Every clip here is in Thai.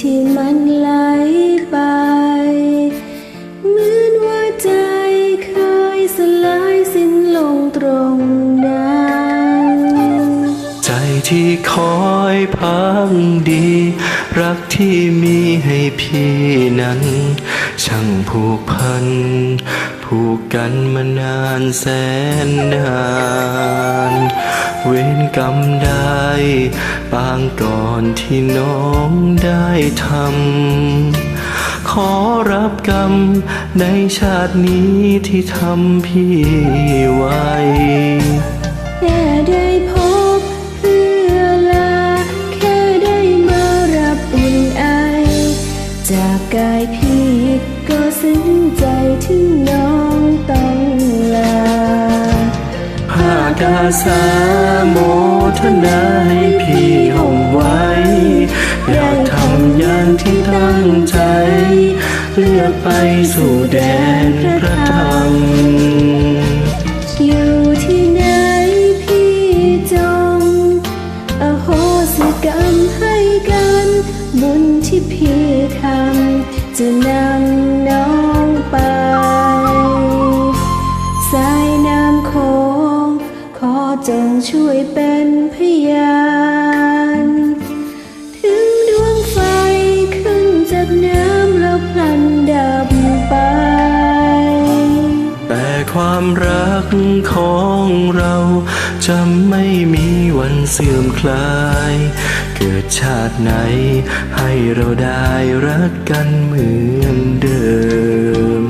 ที่มันไหลไป เหมือนว่าใจเคยสลายสิ้นลงตรงนั้นใจที่คอยพังดี รักที่มีให้พี่นั้น ช่างผูกพัน ผูกกันมานานแสนนาน เวรกรรมใดปางก่อนที่น้องได้ทำ ขอรับกรรมในชาตินี้ที่ทำพี่ไว้แค่ได้พบเพื่อลา แค่ได้มารับอุ่นไอ จากกายพี่ก็ซึ้งใจถึงน้องต้อ ภากาสาโมทนาให้พี่ห่มไว้ อยากทำอย่างที่ตั้งใจ เลือกไปสู่แดนพระธรรมอยู่ที่ไหนพี่จงอโหสิกรรมให้กัน บุญที่พี่ทำจะนำ ความรักของเราจะไม่มีวันเสื่อมคลาย เกิดชาติไหนให้เราได้รักกันเหมือนเดิม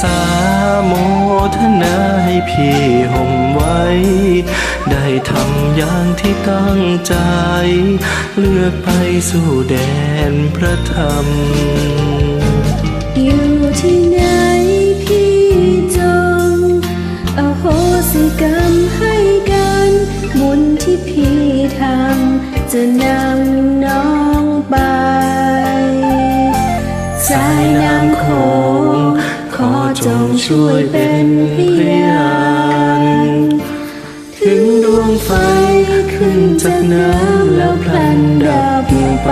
สาโมทนาให้พี่ห่มไว้ ได้ทำอย่างที่ตั้งใจ เลือกไปสู่แดนพระธรรม อยู่ที่ไหนพี่จงอโหสิกรรมให้กันบุญที่พี่ทำจะนำน้องไปสายน้ำ จงช่วยเป็นพยานถึงดวงไฟขึ้นจากน้ำแล้วพลันดับไป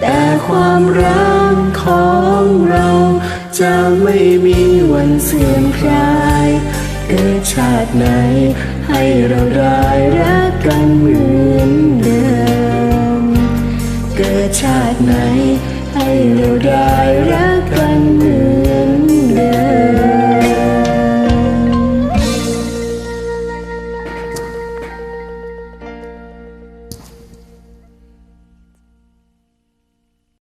แต่ความรักของเราจะไม่มีวันเสื่อมคลายเกิดชาติไหน ให้เราได้รักกันเหมือนเดิม เกิดชาติไหน ให้เราได้รักกันเหมือนเดิม